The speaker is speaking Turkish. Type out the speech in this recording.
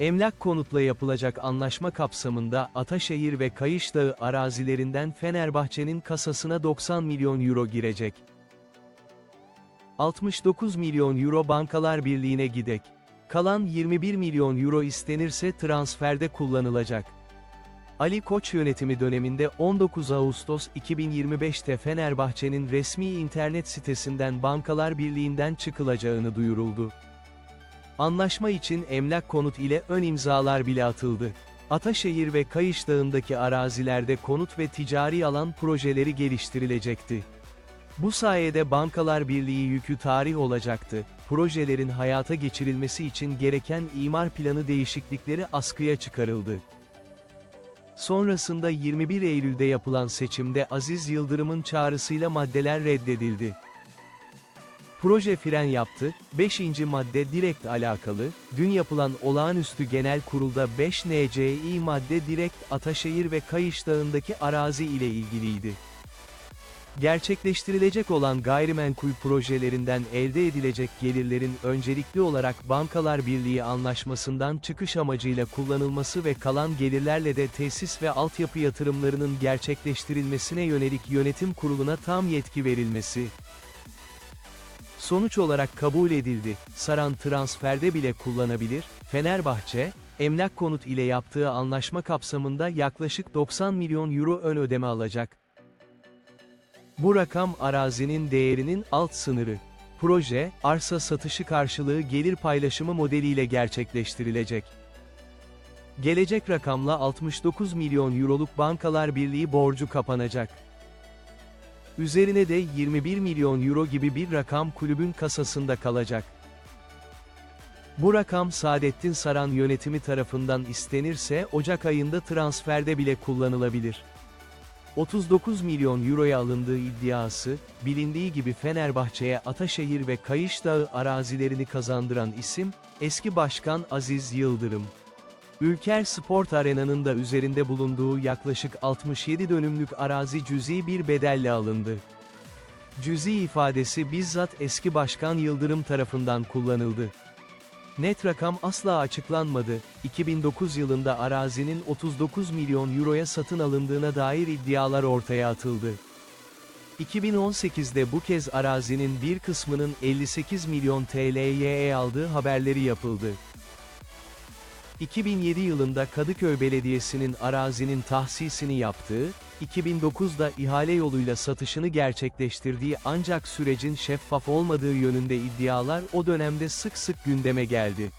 Emlak konutla yapılacak anlaşma kapsamında Ataşehir ve Kayış Dağı arazilerinden Fenerbahçe'nin kasasına 90 milyon euro girecek. 69 milyon euro Bankalar Birliği'ne gidek. Kalan 21 milyon euro istenirse transferde kullanılacak. Ali Koç yönetimi döneminde 19 Ağustos 2025'te Fenerbahçe'nin resmi internet sitesinden Bankalar Birliği'nden çıkılacağını duyuruldu. Anlaşma için emlak konut ile ön imzalar bile atıldı. Ataşehir ve Kayış Dağı'ndaki arazilerde konut ve ticari alan projeleri geliştirilecekti. Bu sayede Bankalar Birliği yükü tarih olacaktı. Projelerin hayata geçirilmesi için gereken imar planı değişiklikleri askıya çıkarıldı. Sonrasında 21 Eylül'de yapılan seçimde Aziz Yıldırım'ın çağrısıyla maddeler reddedildi. Proje fren yaptı, 5. madde direkt alakalı, dün yapılan olağanüstü genel kurulda 5 NCİ madde direkt Ataşehir ve Kayış Dağı'ndaki arazi ile ilgiliydi. Gerçekleştirilecek olan gayrimenkul projelerinden elde edilecek gelirlerin öncelikli olarak Bankalar Birliği anlaşmasından çıkış amacıyla kullanılması ve kalan gelirlerle de tesis ve altyapı yatırımlarının gerçekleştirilmesine yönelik yönetim kuruluna tam yetki verilmesi. Sonuç olarak kabul edildi. Saran transferde bile kullanabilir. Fenerbahçe, emlak konut ile yaptığı anlaşma kapsamında yaklaşık 90 milyon euro ön ödeme alacak. Bu rakam arazinin değerinin alt sınırı. Proje, arsa satışı karşılığı gelir paylaşımı modeliyle gerçekleştirilecek. Gelecek rakamla 69 milyon euroluk Bankalar Birliği borcu kapanacak. Üzerine de 21 milyon euro gibi bir rakam kulübün kasasında kalacak. Bu rakam Saadettin Saran yönetimi tarafından istenirse Ocak ayında transferde bile kullanılabilir. 39 milyon euroya alındığı iddiası, bilindiği gibi Fenerbahçe'ye Ataşehir ve Kayış Dağı arazilerini kazandıran isim, eski başkan Aziz Yıldırım. Ülker Sport Arena'nın da üzerinde bulunduğu yaklaşık 67 dönümlük arazi cüzi bir bedelle alındı. Cüzi ifadesi bizzat eski başkan Yıldırım tarafından kullanıldı. Net rakam asla açıklanmadı. 2009 yılında arazinin 39 milyon euroya satın alındığına dair iddialar ortaya atıldı. 2018'de bu kez arazinin bir kısmının 58 milyon TL'ye aldığı haberleri yapıldı. 2007 yılında Kadıköy Belediyesi'nin arazinin tahsisini yaptığı, 2009'da ihale yoluyla satışını gerçekleştirdiği ancak sürecin şeffaf olmadığı yönünde iddialar o dönemde sık sık gündeme geldi.